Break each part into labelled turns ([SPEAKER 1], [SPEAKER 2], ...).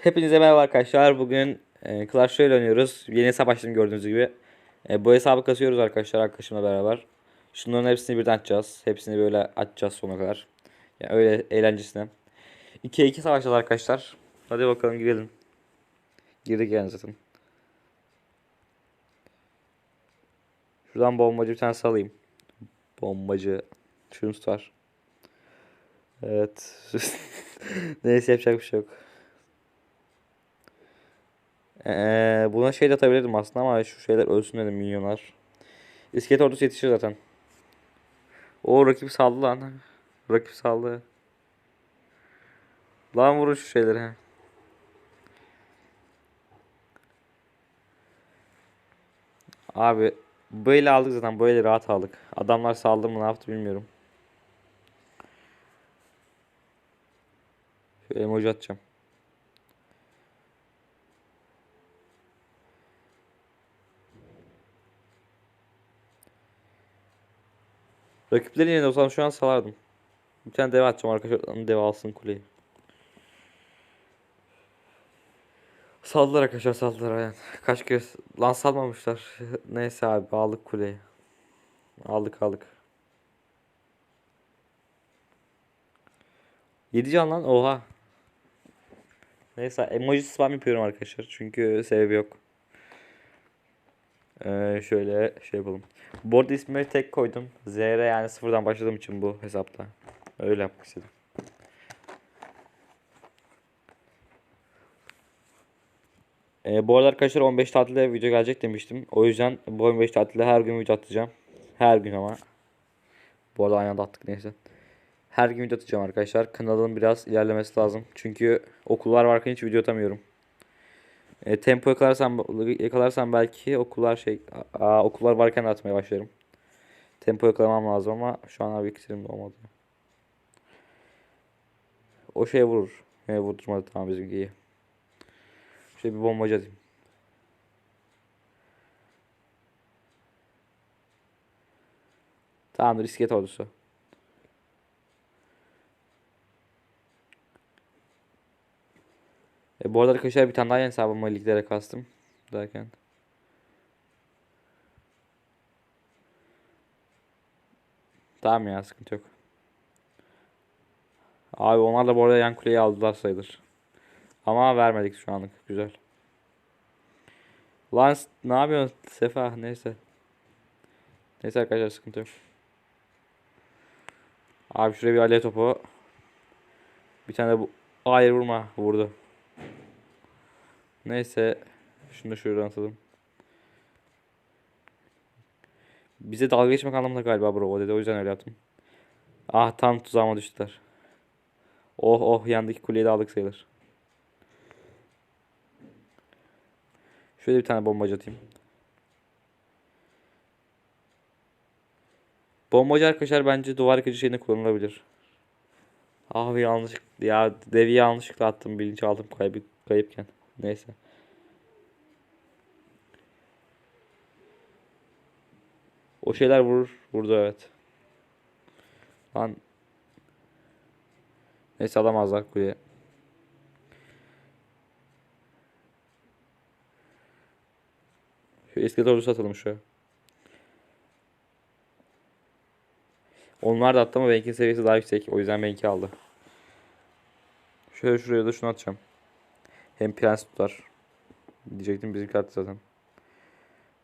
[SPEAKER 1] Hepinize merhaba arkadaşlar. Bugün e, Clash Royale oynuyoruz. Yeni hesap açtım gördüğünüz gibi. E, bu hesabı kasıyoruz arkadaşlar arkadaşımla beraber. Şunların hepsini birden açacağız. Hepsini böyle açacağız sona kadar. Yani öyle eğlencesine. 2'ye 2 savaşacağız arkadaşlar. Hadi bakalım girelim. Girdik yani zaten. Şuradan bombacı bir tane salayım. Bombacı. Şunu tutar. Evet. Neyse yapacak bir şey yok. Ee, buna şey de atabilirdim aslında ama şu şeyler ölsün dedim milyonlar. İskelet ordusu yetişir zaten. O rakip saldı lan. Rakip saldı. Lan vurun şu şeyleri. Abi böyle aldık zaten böyle rahat aldık. Adamlar saldı mı ne yaptı bilmiyorum. Şöyle emoji atacağım. Rakiplerin yerinde olsam şu an salardım. Bir tane dev atacağım arkadaşlar. Dev alsın kuleyi. Saldılar arkadaşlar saldılar aynen. Kaç kere lan salmamışlar. Neyse abi aldık kuleyi. Aldık aldık. 7 can lan oha. Neyse emoji spam yapıyorum arkadaşlar. Çünkü sebebi yok. Ee, şöyle şey yapalım. Bu arada tek koydum. ZR yani sıfırdan başladığım için bu hesapta. Öyle yapmak istedim. Ee, bu arada arkadaşlar 15 tatilde video gelecek demiştim. O yüzden bu 15 tatilde her gün video atacağım. Her gün ama. Bu arada aynı anda attık neyse. Her gün video atacağım arkadaşlar. Kanalın biraz ilerlemesi lazım. Çünkü okullar varken hiç video atamıyorum. E, tempo yakalarsam yakalarsam belki okullar şey aa, okullar varken de atmaya başlarım. Tempo yakalamam lazım ama şu an abi ikisinim de olmadı. O şey vurur. E, vurdurmadı tamam bizimki iyi. Şöyle bir bombacı atayım. Tamamdır iskelet ordusu. Bu arada arkadaşlar bir tane daha hesabıma liglere kastım. Derken. Tamam ya sıkıntı yok. Abi onlar da bu arada yan kuleyi aldılar sayılır. Ama vermedik şu anlık. Güzel. Lan ne yapıyorsun Sefa neyse. Neyse arkadaşlar sıkıntı yok. Abi şuraya bir alev topu. Bir tane de bu. Hayır vurma. Vurdu. Neyse. Şunu da şuradan atalım. Bize dalga geçmek anlamında galiba bravo dedi. O yüzden öyle yaptım. Ah tam tuzağıma düştüler. Oh oh yandaki kuleyi de aldık sayılır. Şöyle bir tane bombacı atayım. Bombacı arkadaşlar bence duvar yıkıcı şeyinde kullanılabilir. Abi yanlış ya devi yanlışlıkla attım bilinç aldım kayıp kayıpken. Neyse. O şeyler vurur. Vurdu evet. Lan. Neyse alamazlar kuleye. Şu eski doğru satalım şu. Onlar da attı ama benimki seviyesi daha yüksek. O yüzden benimki aldı. Şöyle şuraya da şunu atacağım. Hem prens tutar. Diyecektim bizimki attı zaten.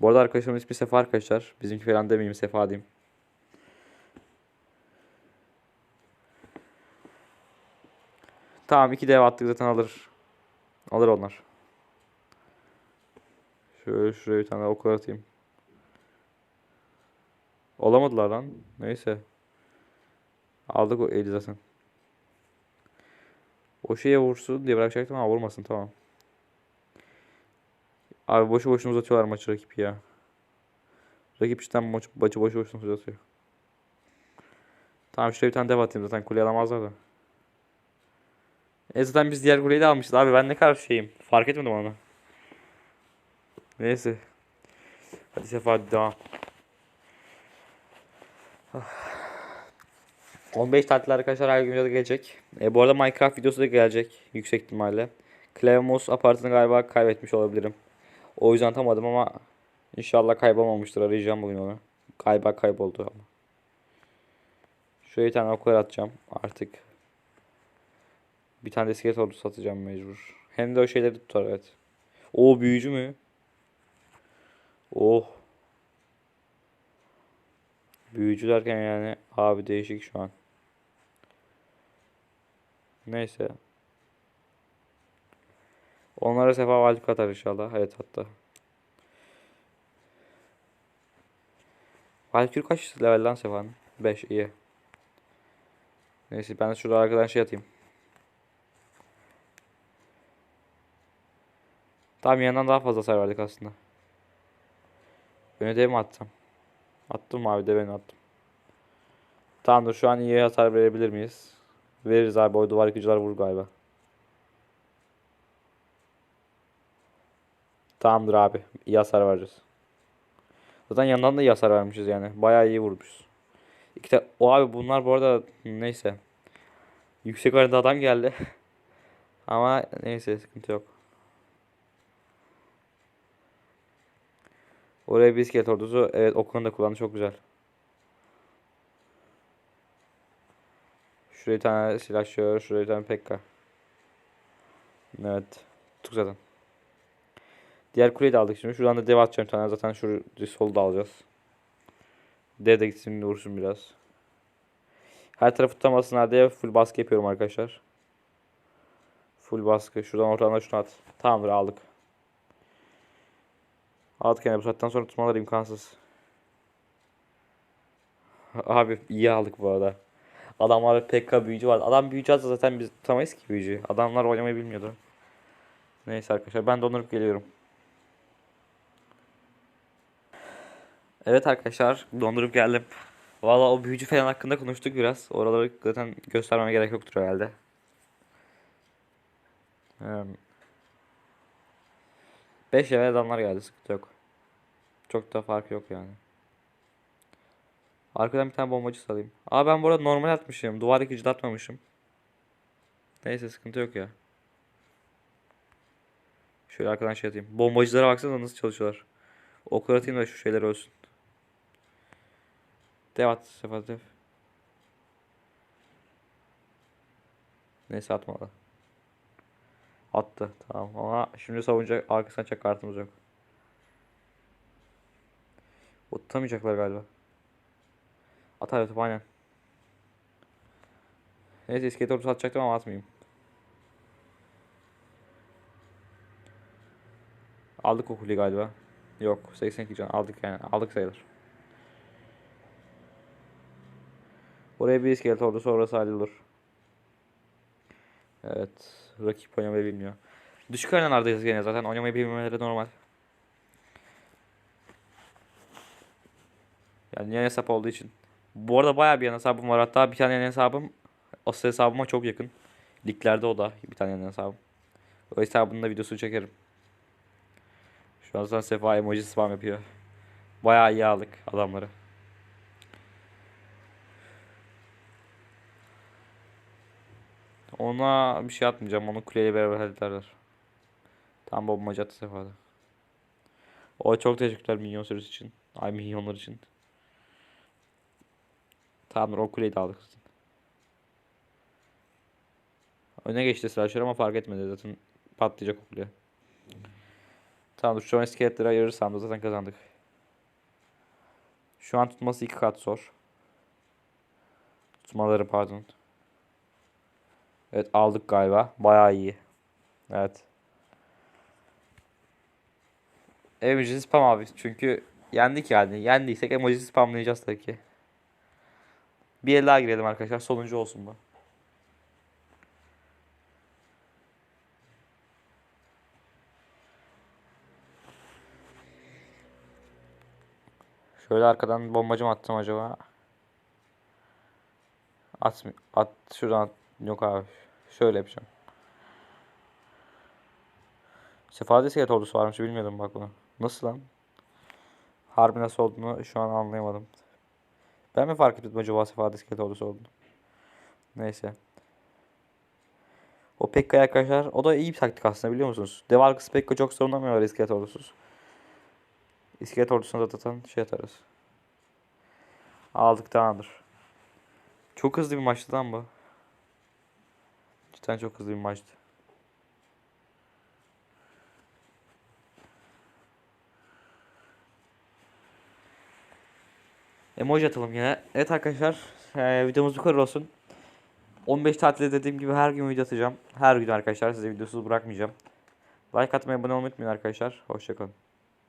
[SPEAKER 1] Bu arada arkadaşımın ismi Sefa arkadaşlar. Bizimki falan demeyeyim Sefa diyeyim. Tamam iki dev attık zaten alır. Alır onlar. Şöyle şuraya bir tane oklar atayım. Olamadılar lan. Neyse. Aldık o eli zaten. O vursun diye bırakacaktım ama vurmasın tamam. Abi boşu boşuna uzatıyorlar maçı rakip ya. Rakip işte maç, maçı boşu boşuna uzatıyor. Tamam şuraya bir tane dev atayım zaten kuleyi alamazlar da. E zaten biz diğer kuleyi de almışız abi ben ne kadar şeyim. Fark etmedim onu. Neyse. Hadi sefa devam. 15 tatil arkadaşlar her gün videoda gelecek. E, bu arada Minecraft videosu da gelecek yüksek ihtimalle. Clevemos apartını galiba kaybetmiş olabilirim. O yüzden atamadım ama inşallah kaybolmamıştır. Arayacağım bugün onu. Galiba kayboldu ama. Şuraya bir tane okular atacağım artık. Bir tane de iskelet satacağım mecbur. Hem de o şeyleri tutar evet. O büyücü mü? Oh. Büyücü derken yani abi değişik şu an. Neyse. Onlara sefa valip katar inşallah. Evet hatta. Valkür kaç level lan sefanın? 5 iyi. Neyse ben de şurada arkadan şey atayım. Tamam yandan daha fazla hasar verdik aslında. Öne mi attım? Attım abi de ben attım. Tamamdır şu an iyi hasar verebilir miyiz? Veririz abi o duvar yıkıcılar vur galiba. Tamamdır abi. İyi hasar vereceğiz. Zaten yandan da iyi hasar vermişiz yani. Bayağı iyi vurmuşuz. Ta- o abi bunlar bu arada neyse. Yüksek arada adam geldi. Ama neyse sıkıntı yok. Oraya bir iskelet ordusu. Evet okunu da kullandı çok güzel. Şuraya bir tane silahşör, şuraya bir tane pekka. Evet. Tuttuk zaten. Diğer kuleyi de aldık şimdi. Şuradan da dev atacağım bir tane. Zaten şu solu da alacağız. Dev de gitsin vursun biraz. Her tarafı tutamasınlar diye full baskı yapıyorum arkadaşlar. Full baskı. Şuradan ortadan da şunu at. Tamamdır aldık. Aldık yani bu saatten sonra tutmalar imkansız. Abi iyi aldık bu arada. Adamlar PK büyücü var. Adam büyücü alsa zaten biz tutamayız ki büyücü. Adamlar oynamayı bilmiyordu. Neyse arkadaşlar ben dondurup geliyorum. Evet arkadaşlar dondurup geldim. Valla o büyücü falan hakkında konuştuk biraz. Oraları zaten göstermeme gerek yoktur herhalde. Hmm. 5 level adamlar geldi sıkıntı yok. Çok da fark yok yani. Arkadan bir tane bombacı salayım. Aa ben bu arada normal atmışım. Duvar yıkıcı da atmamışım. Neyse sıkıntı yok ya. Şöyle arkadan şey atayım. Bombacılara baksana nasıl çalışıyorlar. Oklar atayım da şu şeyler ölsün. Dev at. Sefa dev. Neyse atmadı. Attı. Tamam ama şimdi savunca arkasına çek kartımız yok. Tutamayacaklar galiba. Atar atıp aynen. Neyse iskelet ordusu atacaktım ama atmayayım. Aldık o kuleyi galiba. Yok 82 can aldık yani aldık sayılır. Oraya bir iskelet ordusu orası hallolur. Evet rakip oynamayı bilmiyor. Düşük arenalardayız gene zaten oynamayı bilmemeleri normal. Yani yan hesap olduğu için. Bu arada bayağı bir yan hesabım var. Hatta bir tane yan hesabım asıl hesabıma çok yakın. Liglerde o da bir tane yan hesabım. O hesabının da videosunu çekerim. Şu an zaten Sefa emoji spam yapıyor. Bayağı iyi aldık adamları. Ona bir şey atmayacağım. Onu kuleyle beraber hallederler. Tam bombacı attı Sefa'da. O çok teşekkürler minyon sürüsü için. Ay milyonlar için. Tamamdır o kuleyi de aldık. Öne geçti Slasher ama fark etmedi zaten patlayacak o kule. Tamamdır şu an iskeletleri ayırırsam da zaten kazandık. Şu an tutması iki kat zor. Tutmaları pardon. Evet aldık galiba. Bayağı iyi. Evet. Emoji spam abi. Çünkü yendik yani. Yendiysek emoji spamlayacağız tabii ki. Bir el daha girelim arkadaşlar. Sonuncu olsun bu. Şöyle arkadan bombacı mı attım acaba? At, at şuradan at. Yok abi. Şöyle yapacağım. Sefade iskelet ordusu varmış bilmiyordum bak bunu. Nasıl lan? Harbi nasıl olduğunu şu an anlayamadım. Ben mi fark ettim acaba sefade iskelet ordusu olduğunu? Neyse. O Pekka'yı arkadaşlar o da iyi bir taktik aslında biliyor musunuz? Devarkız Pekka çok savunamıyorlar iskelet ordusuz. İskelet ordusuna zaten şey atarız. Aldık tamamdır. Çok hızlı bir maçtı lan bu. Cidden çok hızlı bir maçtı. Emoji atalım yine. Evet arkadaşlar eee, videomuz bu kadar olsun. 15 tatilde dediğim gibi her gün video atacağım. Her gün arkadaşlar size videosuz bırakmayacağım. Like atmayı abone olmayı unutmayın arkadaşlar. Hoşçakalın.